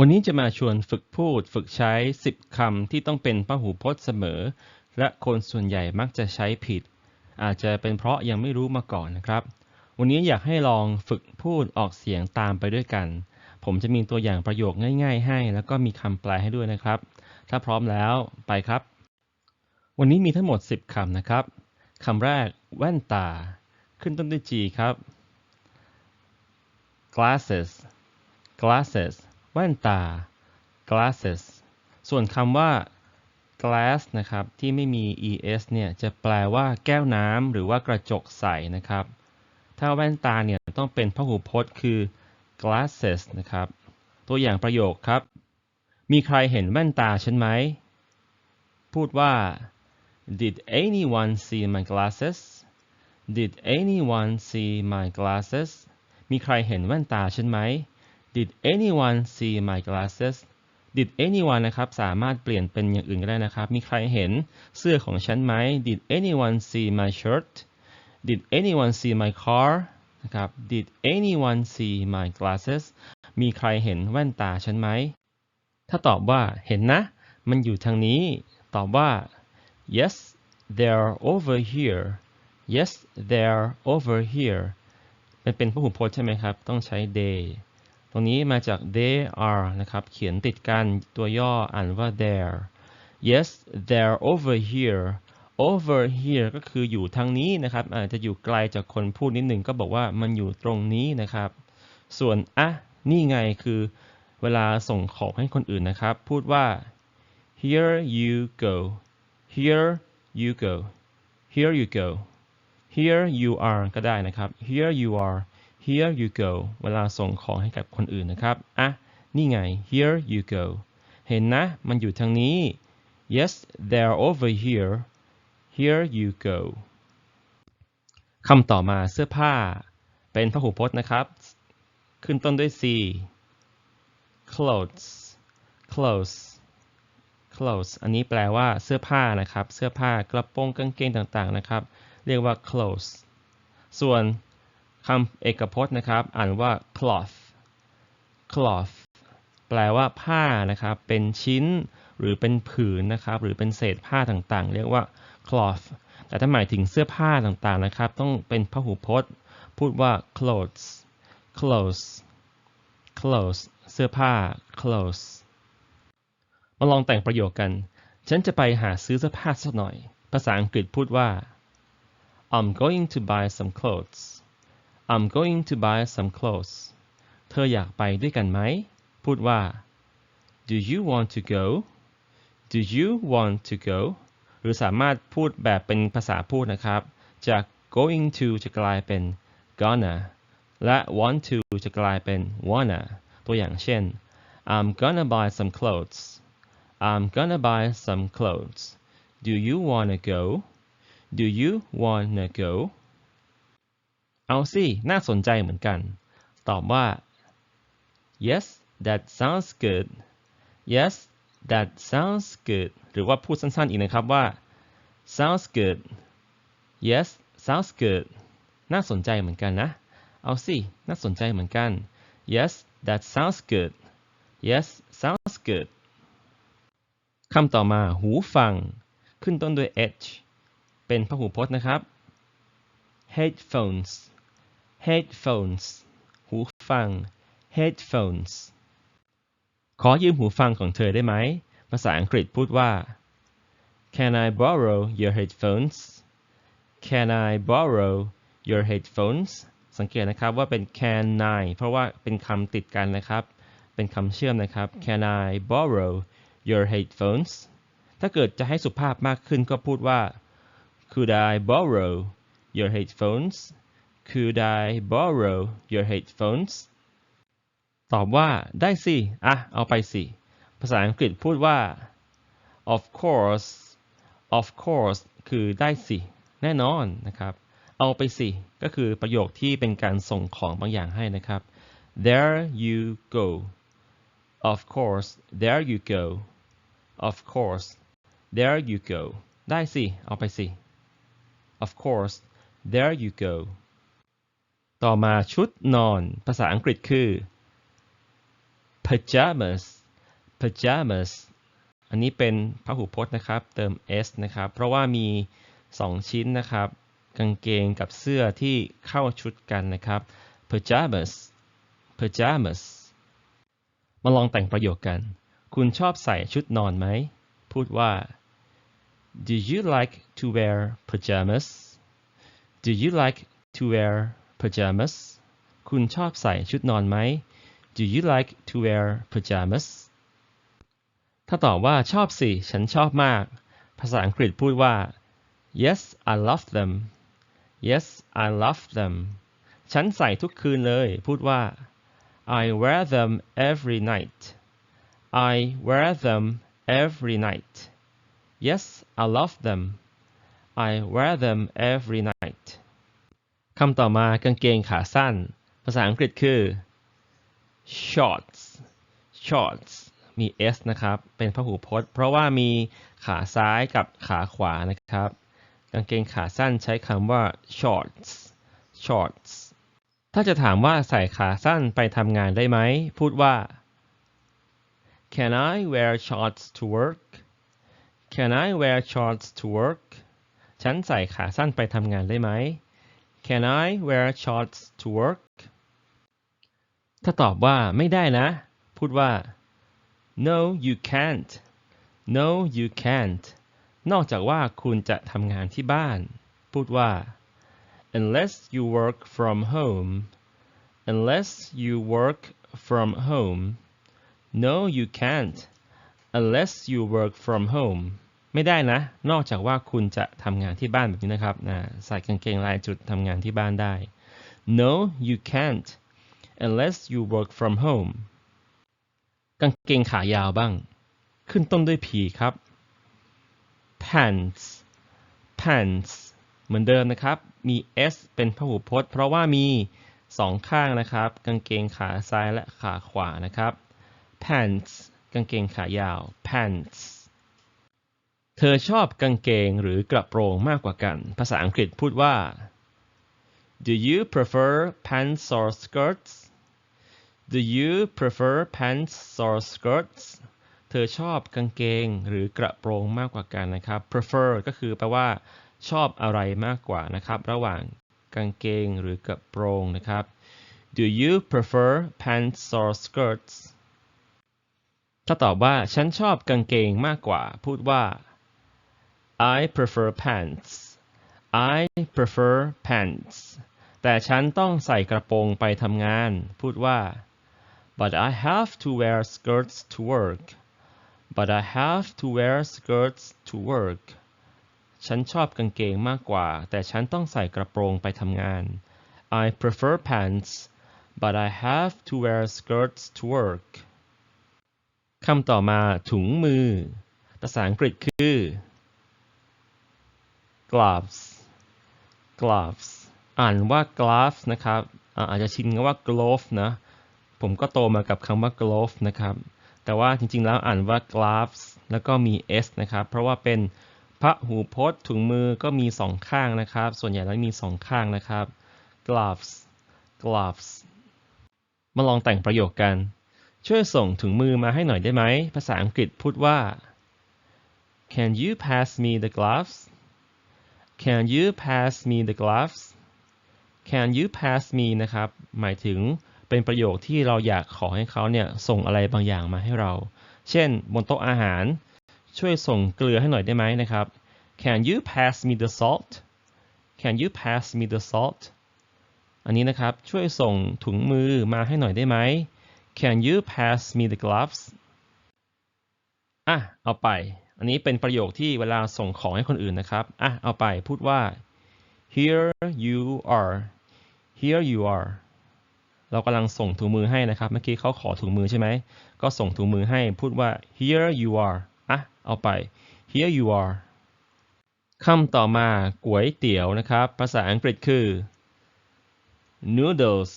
วันนี้จะมาชวนฝึกพูดฝึกใช้ 10 คำที่ต้องเป็นพหูพจน์เสมอ และคนส่วนใหญ่มักจะใช้ผิด อาจจะเป็นเพราะยังไม่รู้มาก่อนนะครับ วันนี้อยากให้ลองฝึกพูดออกเสียงตามไปด้วยกัน ผมจะมีตัวอย่างประโยคง่ายๆ ให้ แล้วก็มีคำแปลให้ด้วยนะครับ ถ้าพร้อมแล้วไปครับ วันนี้มีทั้งหมด 10คำนะครับคำแรก แว่นตา ขึ้นต้นด้วย G ครับ glasses glasses แว่นตา glasses ส่วนคำว่า glass นะครับ ที่ไม่มี es เนี่ยจะแปลว่าแก้วน้ำหรือว่ากระจกใสนะครับ ถ้าแว่นตาเนี่ยต้องเป็นพหูพจน์คือ glasses นะครับ ตัวอย่างประโยคครับ มีใครเห็นแว่นตาฉันไหม พูดว่า Did anyone see my glasses Did anyone see my glasses มีใครเห็นแว่นตาฉันไหม Did anyone see my glasses Did anyone นะครับสามารถเปลี่ยนเป็นอย่างอื่นก็ได้นะครับ มีใครเห็นเสื้อของฉันไหม Did anyone see my shirt Did anyone see my car นะครับ Did anyone see my glasses มีใครเห็นแว่นตาฉันไหม ถ้าตอบว่าเห็นนะ มันอยู่ทางนี้ ตอบว่า yes they're over here yes they're over here เป็นเป็นพหูพจน์ใช่ไหมครับ ต้องใช้ they รงนี้มาจาก they are นะครับ เขียนติดกันตัวย่ออ่านว่า there yes they're over here over here ก็คืออยู่ทางนี้นะครับ อาจจะอยู่ไกลจากคนพูดนิดหนึ่งก็บอกว่ามันอยู่ตรงนี้นะครับ ส่วนอะนี่ไงคือเวลาส่งของให้คนอื่นนะครับ พูดว่า here you go here you go here you go here you are ก็ได้นะครับ here you are here you go เวลาส่งของให้กับคนอื่นนะครับ อะ นี่ไง here you go เห็นนะ มันอยู่ทางนี้ yes they're over here here you go คำต่อมาเสื้อผ้า เป็นพหูพจน์นะครับ ขึ้นต้นด้วย c clothes clothes clothes อันนี้แปลว่าเสื้อผ้านะครับ เสื้อผ้ากระโปรงกางเกงต่างๆนะครับ เรียกว่า clothes ส่วน คำเอกพจน์นะครับ อ่านว่า cloth cloth แปลว่าผ้านะครับ เป็นชิ้นหรือเป็นผืนนะครับ หรือเป็นเศษผ้าต่างๆ เรียกว่า cloth แต่ถ้าหมายถึงเสื้อผ้าต่างๆนะครับ ต้องเป็นพหูพจน์ พูดว่า clothes clothes clothes เสื้อผ้า clothes มาลองแต่งประโยคกัน ฉันจะไปหาซื้อเสื้อผ้าสักหน่อย ภาษาอังกฤษพูดว่า I'm going to buy some clothes I'm going to buy some clothes เธออยากไปด้วยกันไหม พูดว่า Do you want to go Do you want to go หรือสามารถพูดแบบเป็นภาษาพูดนะครับ จาก going to จะกลายเป็น gonna และ want to จะกลายเป็น wanna ตัวอย่างเช่น I'm gonna buy some clothes I'm gonna buy some clothes Do you wanna go Do you wanna go เอาสิ น่าสนใจเหมือนกัน ตอบว่า yes that sounds good yes that sounds good หรือว่าพูดสั้นๆอีกนะครับว่า sounds good yes sounds good น่าสนใจเหมือนกันนะ เอาสิ น่าสนใจเหมือนกัน yes that sounds good yes sounds good คำต่อมาหูฟัง ขึ้นต้นด้วย h เป็นพหูพจน์นะครับ headphones headphones หูฟัง headphones ขอยืมหูฟังของเธอได้ไหม ภาษาอังกฤษพูดว่า Can I borrow your headphones Can I borrow your headphones สังเกตนะครับว่าเป็น can I เพราะว่าเป็นคำติดกันนะครับ เป็นคำเชื่อมนะครับ Can I borrow your headphones ถ้าเกิดจะให้สุภาพมากขึ้นก็พูดว่า Could I borrow your headphones Could I borrow your headphones ตอบว่าได้สิ อะ เอาไปสิ ภาษาอังกฤษพูดว่า of course of course คือได้สิ แน่นอนนะครับ เอาไปสิ ก็คือประโยคที่เป็นการส่งของบางอย่างให้นะครับ there you go of course there you go of course there you go ได้สิ เอาไปสิ of course there you go ต่อมาชุดนอน ภาษาอังกฤษคือ pajamas pajamas อันนี้เป็นพหูพจน์นะครับ เติม s นะครับ เพราะว่ามี 2 ชิ้นนะครับ กางเกงกับเสื้อที่เข้าชุดกันนะครับ pajamas pajamas มาลองแต่งประโยคกัน คุณชอบใส่ชุดนอนไหม พูดว่า Do you like to wear pajamas Do you like to wear pajamas คุณชอบใส่ชุดนอนไหม Do you like to wear pajamas ถ้าตอบว่าชอบสิ ฉันชอบมาก ภาษาอังกฤษพูดว่า Yes I love them Yes I love them ฉันใส่ทุกคืนเลย พูดว่า I wear them every night I wear them every night Yes I love them I wear them every night คำต่อมากางเกงขาสั้น ภาษาอังกฤษคือ shorts shorts มี s นะครับ เป็นพหูพจน์ เพราะว่ามีขาซ้ายกับขาขวานะครับ กางเกงขาสั้นใช้คำว่า shorts shorts ถ้าจะถามว่าใส่ขาสั้นไปทำงานได้ไหม พูดว่า Can I wear shorts to work Can I wear shorts to work ฉันใส่ขาสั้นไปทำงานได้ไหม Can I wear shorts to work ถ้าตอบว่าไม่ได้นะ พูดว่า No you can't No you can't นอกจากว่าคุณจะทำงานที่บ้าน พูดว่า unless you work from home unless you work from home no you can't unless you work from home ไม่ได้นะ นอกจากว่าคุณจะทำงานที่บ้านแบบนี้นะครับนะใส่กางเกงลายจุดทำงานที่บ้านได้ no you can't unless you work from home กางเกงขายาวบ้าง ขึ้นต้นด้วย p ครับ pants pants เหมือนเดิมนะครับ มี s เป็นพหูพจน์ เพราะว่ามีสองข้างนะครับ กางเกงขาซ้ายและขาขวานะครับ pants กางเกงขายาว pants เธอชอบกางเกงหรือกระโปรงมากกว่ากัน ภาษาอังกฤษพูดว่า Do you prefer pants or skirts Do you prefer pants or skirts เธอชอบกางเกงหรือกระโปรงมากกว่ากันนะครับ prefer ก็คือแปลว่า ชอบอะไรมากกว่านะครับ ระหว่างกางเกงหรือกระโปรงนะครับ Do you prefer pants or skirts ถ้าตอบว่าฉันชอบกางเกงมากกว่า พูดว่า I prefer pants I prefer pants แต่ฉันต้องใส่กระโปรงไปทำงาน พูดว่า but I have to wear skirts to work but I have to wear skirts to work ฉันชอบกางเกงมากกว่า แต่ฉันต้องใส่กระโปรงไปทำงาน I prefer pants but I have to wear skirts to work คำต่อมาถุงมือ ภาษาอังกฤษคือ gloves gloves อ่านว่า gloves นะครับอาจจะชินกับว่า glove นะผมก็โตมากับคำว่า glove นะครับ แต่ว่าจริงๆแล้วอ่านว่า gloves แล้วก็มี s นะครับ เพราะว่าเป็นพระหูพจน์ถุงมือก็มีสองข้างนะครับ ส่วนใหญ่แล้วมีสองข้างนะครับ gloves gloves มาลองแต่งประโยคกัน ช่วยส่งถุงมือมาให้หน่อยได้ไหม ภาษาอังกฤษพูดว่า Can you pass me the gloves Can you pass me the gloves Can you pass me นะครับ หมายถึงเป็นประโยคที่เราอยากขอให้เขาเนี่ยส่งอะไรบางอย่างมาให้เรา เช่น บนโต๊ะอาหาร ช่วยส่งเกลือให้หน่อยได้ไหมนะครับ Can you pass me the salt Can you pass me the salt อันนี้นะครับ ช่วยส่งถุงมือมาให้หน่อยได้ไหม Can you pass me the gloves อะ เอาไป อันนี้เป็นประโยคที่เวลาส่งของให้คนอื่นนะครับ อะ เอาไปพูดว่า here you are here you are เรากำลังส่งถุงมือให้นะครับ เมื่อกี้เขาขอถุงมือใช่ไหม ก็ส่งถุงมือให้พูดว่า here you are อะ เอาไป here you are คำต่อมาก๋วยเตี๋ยวนะครับ ภาษาอังกฤษคือ noodles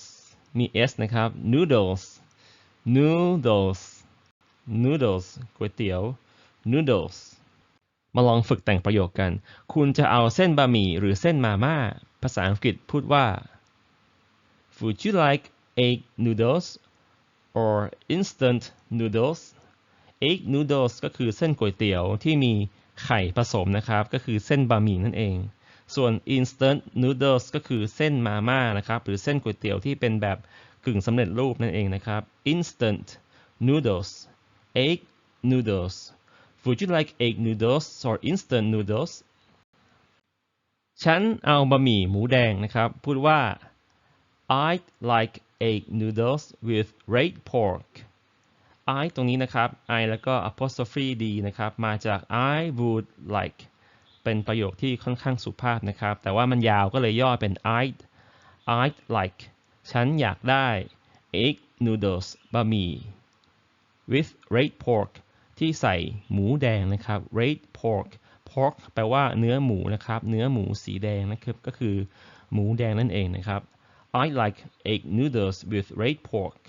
มี s นะครับ noodles noodles noodles ก๋วยเตี๋ยว noodles มาลองฝึกแต่งประโยคกัน คุณจะเอาเส้นบะหมี่หรือเส้นมาม่า ภาษาอังกฤษพูดว่า Would you like egg noodles or instant noodles egg noodles ก็คือเส้นก๋วยเตี๋ยวที่มีไข่ผสมนะครับ ก็คือเส้นบะหมี่นั่นเอง ส่วน instant noodles ก็คือเส้นมาม่านะครับ หรือเส้นก๋วยเตี๋ยวที่เป็นแบบกึ่งสำเร็จรูปนั่นเองนะครับ instant noodles egg noodles would you like egg noodles or instant noodles ฉันเอาบะหมี่หมูแดงนะครับ พูดว่า I'd like egg noodles with red pork I ตรงนี้นะครับ I แล้วก็ apostrophe d นะครับ มาจาก I would like เป็นประโยคที่ค่อนข้างสุภาพนะครับ แต่ว่ามันยาวก็เลยย่อเป็น I'd I'd like ฉันอยากได้ egg noodles บะหมี่ with red pork ที่ใส่หมูแดงนะครับ red pork pork แปลว่าเนื้อหมูนะครับ เนื้อหมูสีแดงนะครับ ก็คือหมูแดงนั่นเองนะครับ I like egg noodles with red pork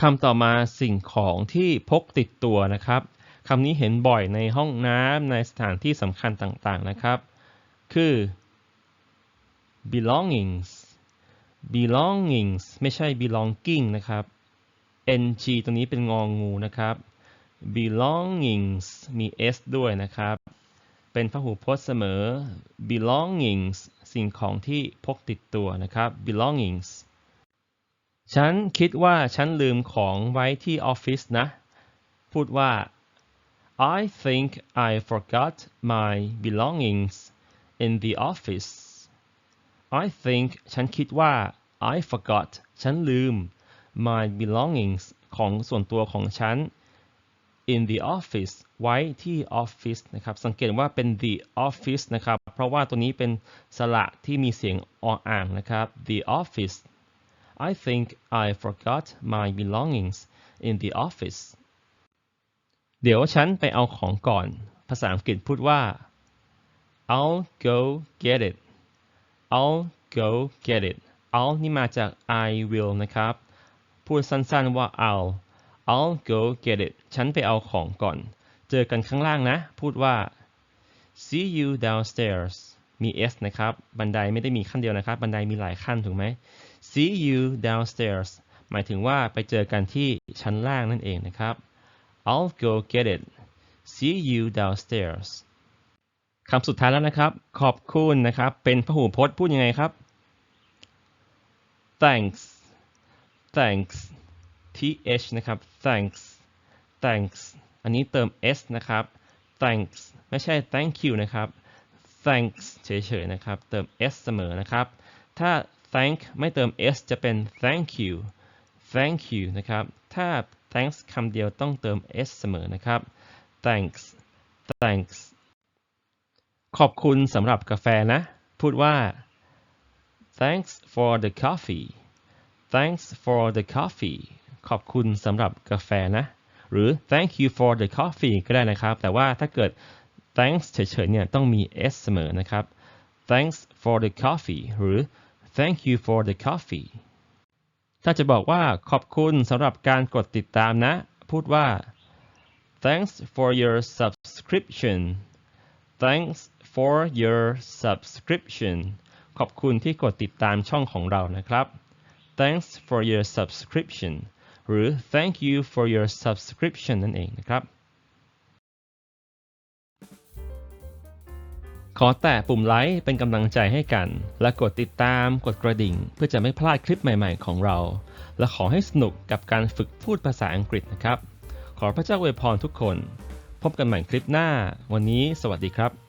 คำต่อมาสิ่งของที่พกติดตัวนะครับคำนี้เห็นบ่อยในห้องน้ำในสถานที่สำคัญต่างๆนะครับ คือ belongings belongings ไม่ใช่ belonging นะครับ ng ตรงนี้เป็นงองูนะครับ belongings มี s ด้วยนะครับ เป็นพหูพจน์เสมอ belongings สิ่งของที่พกติดตัวนะครับ belongings ฉันคิดว่าฉันลืมของไว้ที่ออฟฟิศนะ พูดว่า I think I forgot my belongings in the office I think ฉันคิดว่า I forgot ฉันลืม my belongings ของส่วนตัวของฉัน in the office ไว้ที่ออฟฟิศนะครับ สังเกตว่าเป็น the office นะครับ เพราะว่าตัวนี้เป็นสระที่มีเสียงออ่างนะครับ the office I think I forgot my belongings in the office เดี๋ยวฉันไปเอาของก่อน ภาษาอังกฤษพูดว่า I'll go get it I'll go get it I'll นี่มาจาก I will นะครับ พูดสั้นๆว่า I'll I'll go get it ฉันไปเอาของก่อน เจอกันข้างล่างนะ พูดว่า see you downstairs มี s นะครับ บันไดไม่ได้มีขั้นเดียวนะครับ บันไดมีหลายขั้นถูกไหม see you downstairs หมายถึงว่าไปเจอกันที่ชั้นล่างนั่นเองนะครับ I'll go get it see you downstairs คำสุดท้ายแล้วนะครับ ขอบคุณนะครับ เป็นพหูพจน์พูดยังไงครับ thanks thanks th นะครับ thanks thanks อันนี้เติม s นะครับ thanks ไม่ใช่ thank you นะครับ thanks เฉยๆนะครับ เติม s เสมอนะครับ ถ้า thank ไม่เติม s จะเป็น thank you thank you นะครับ ถ้า thanks คำเดียวต้องเติม s เสมอนะครับ thanks thanks ขอบคุณสำหรับกาแฟนะ พูดว่า thanks for the coffee thanks for the coffee ขอบคุณสำหรับกาแฟนะ หรือ thank you for the coffee ก็ได้นะครับ แต่ว่าถ้าเกิด thanks เฉยๆเนี่ยต้องมี s เสมอนะครับ thanks for the coffee หรือ thank you for the coffee ถ้าจะบอกว่าขอบคุณสำหรับการกดติดตามนะ พูดว่า thanks for your subscription thanks for your subscription ขอบคุณที่กดติดตามช่องของเรานะครับ thanks for your subscription หรือ thank you for your subscription นั่นเองนะครับ ขอแตะปุ่มไลค์เป็นกำลังใจให้กัน และกดติดตามกดกระดิ่ง เพื่อจะไม่พลาดคลิปใหม่ๆของเรา และขอให้สนุกกับการฝึกพูดภาษาอังกฤษนะครับ ขอพระเจ้าอวยพรทุกคน พบกันใหม่คลิปหน้า วันนี้สวัสดีครับ